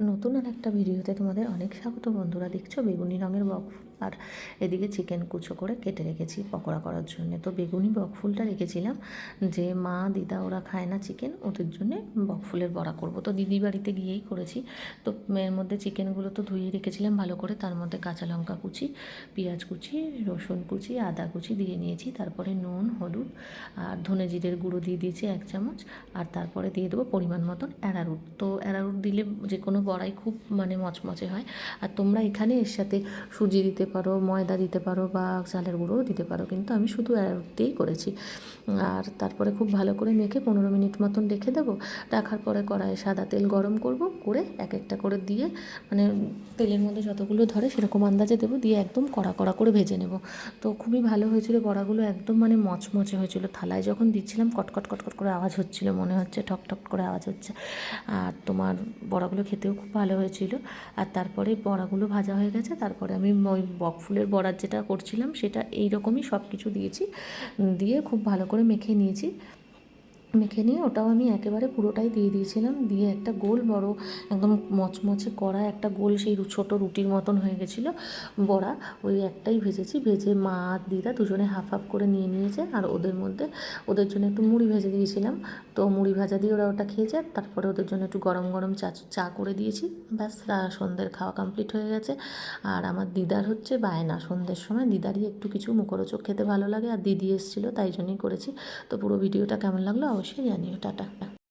নতুন আর একটা ভিডিওতে তোমাদের অনেক স্বাগত বন্ধুরা। দেখছ? বেগুনি রঙের বকফুল আর এদিকে চিকেন কুচো করে কেটে রেখেছি পকোড়া করার জন্য। তো বেগুনি বকফুলটা রেখেছিলাম যে, মা, দিদা ওরা খায় না চিকেন ওদের জন্য বকফুলের বড়া করব। তো দিদি বাড়িতে গিয়েই করেছি। তো এর মধ্যে চিকেনগুলো তো ধুয়ে রেখেছিলাম ভালো করে। তার মধ্যে কাঁচা লঙ্কা কুচি, পেঁয়াজ কুচি, রসুন কুচি, আদা কুচি দিয়ে নিয়েছি। তারপরে নুন, হলুদ আর ধনে জিরের গুঁড়ো দিয়ে দিয়েছি এক চামচ। আর তারপরে দিয়ে দেবো পরিমাণ মতন অ্যারারুট। তো অ্যারারুট দিলে যে কোনো বড়াই খুব মানে মচমচে হয়। আর তোমরা এখানে এর সাথে সুজি দিতে পারো, ময়দা দিতে পারো বা চালের গুঁড়োও দিতে পারো। কিন্তু আমি শুধু অ্যারারুট দিয়েই করেছি। আর তারপরে খুব ভালো করে মেখে পনেরো মিনিট মতন রেখে দেবো। রাখার পরে কড়াইয়ে সাদা তেল গরম করব। করে এক একটা করে দিয়ে মানে তেলের মধ্যে যতগুলো ধরে সেরকম আন্দাজে দেবো। দিয়ে একদম কড়া কড়া করে ভেজে নেব। তো খুবই ভালো হয়েছিল বড়াগুলো একদম মানে মচমচে হয়েছিল। থালায় যখন দিচ্ছিলাম কটকট কটকট করে আওয়াজ হচ্ছিল। মনে হচ্ছে ঠক ঠক করে আওয়াজ হচ্ছে। আর তোমার বড়াগুলো খেতেও খুব ভালো হয়েছিল। আর তারপরে বড়াগুলো ভাজা হয়ে গেছে, তারপরে আমি ওই বকফুলের বড়ার যেটা করছিলাম, সেটা এইরকমই সব কিছু দিয়েছি দিয়ে খুব ভালো করে মেখে নিয়েছি। মেখে নিয়ে ওটাও আমি একেবারে পুরোটাই দিয়ে দিয়েছিলাম। দিয়ে একটা গোল বড় একদম মচমচে কড়া একটা গোল সেই ছোট রুটির মতন হয়ে গেছিল। বড়া ওই একটাই ভেজেছি। ভেজে মা আর দিদা দুজনে হাফ হাফ করে নিয়ে নিয়েছে। আর ওদের মধ্যে ওদের জন্য একটু মুড়ি ভেজে দিয়েছিলাম। তো মুড়ি ভাজা দিয়ে ওরা ওটা খেয়েছে। তারপরে ওদের জন্য একটু গরম গরম চা চা করে দিয়েছি। ব্যাস সন্ধ্যের খাওয়া কমপ্লিট হয়ে গেছে। আর আমার দিদার হচ্ছে বায়না। সন্ধ্যের সময় দিদারই একটু কিছু মুখরোচক খেতে ভালো লাগে। আর দিদি এসেছিল, তাই জন্যই করেছি। তো পুরো ভিডিওটা কেমন লাগল 我去က်ရှေ့